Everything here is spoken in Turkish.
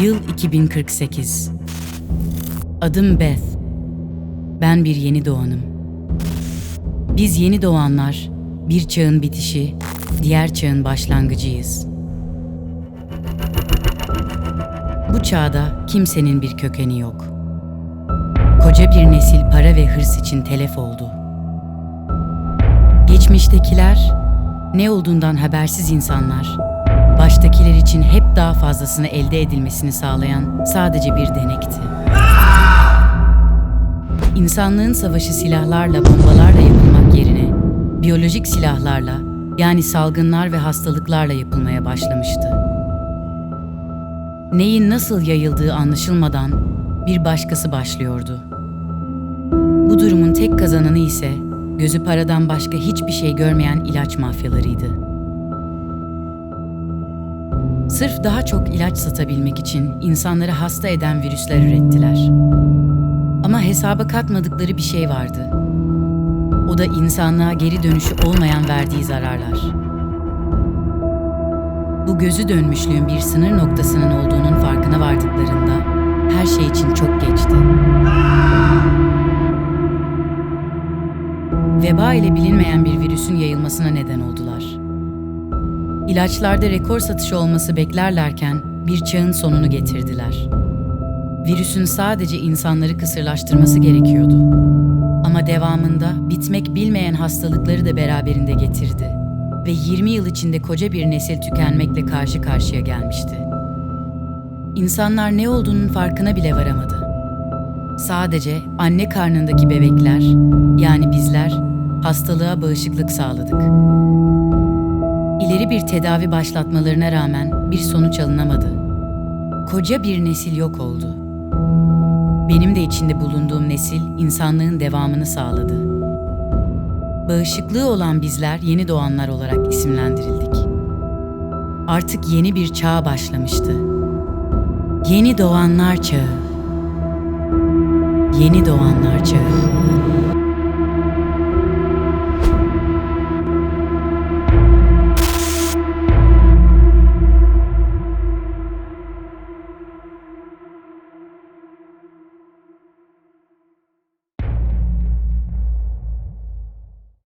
Yıl 2048. Adım Beth. Ben bir yeni doğanım. Biz yeni doğanlar, bir çağın bitişi, diğer çağın başlangıcıyız. Bu çağda kimsenin bir kökeni yok. Koca bir nesil para ve hırs için telef oldu. Geçmiştekiler, ne olduğundan habersiz insanlar, baştakiler için hep daha fazlasını elde edilmesini sağlayan sadece bir denekti. İnsanlığın savaşı silahlarla, bombalarla yapılmak yerine biyolojik silahlarla, yani salgınlar ve hastalıklarla yapılmaya başlamıştı. Neyin nasıl yayıldığı anlaşılmadan bir başkası başlıyordu. Bu durumun tek kazananı ise gözü paradan başka hiçbir şey görmeyen ilaç mafyalarıydı. Sırf daha çok ilaç satabilmek için insanları hasta eden virüsler ürettiler. Ama hesaba katmadıkları bir şey vardı. O da insanlığa geri dönüşü olmayan verdiği zararlar. Bu gözü dönmüşlüğün bir sınır noktasının olduğunun farkına vardıklarında her şey için çok geçti. Veba ile bilinmeyen bir virüsün yayılmasına neden oldular. İlaçlarda rekor satışı olması beklerlerken bir çağın sonunu getirdiler. Virüsün sadece insanları kısırlaştırması gerekiyordu. Ama devamında bitmek bilmeyen hastalıkları da beraberinde getirdi ve 20 yıl içinde koca bir nesil tükenmekle karşı karşıya gelmişti. İnsanlar ne olduğunun farkına bile varamadı. Sadece anne karnındaki bebekler, yani bizler, hastalığa bağışıklık sağladık. İleri bir tedavi başlatmalarına rağmen bir sonuç alınamadı. Koca bir nesil yok oldu. Benim de içinde bulunduğum nesil insanlığın devamını sağladı. Bağışıklığı olan bizler yeni doğanlar olarak isimlendirildik. Artık yeni bir çağ başlamıştı. Yeni doğanlar çağı. Yeni doğanlar çağı.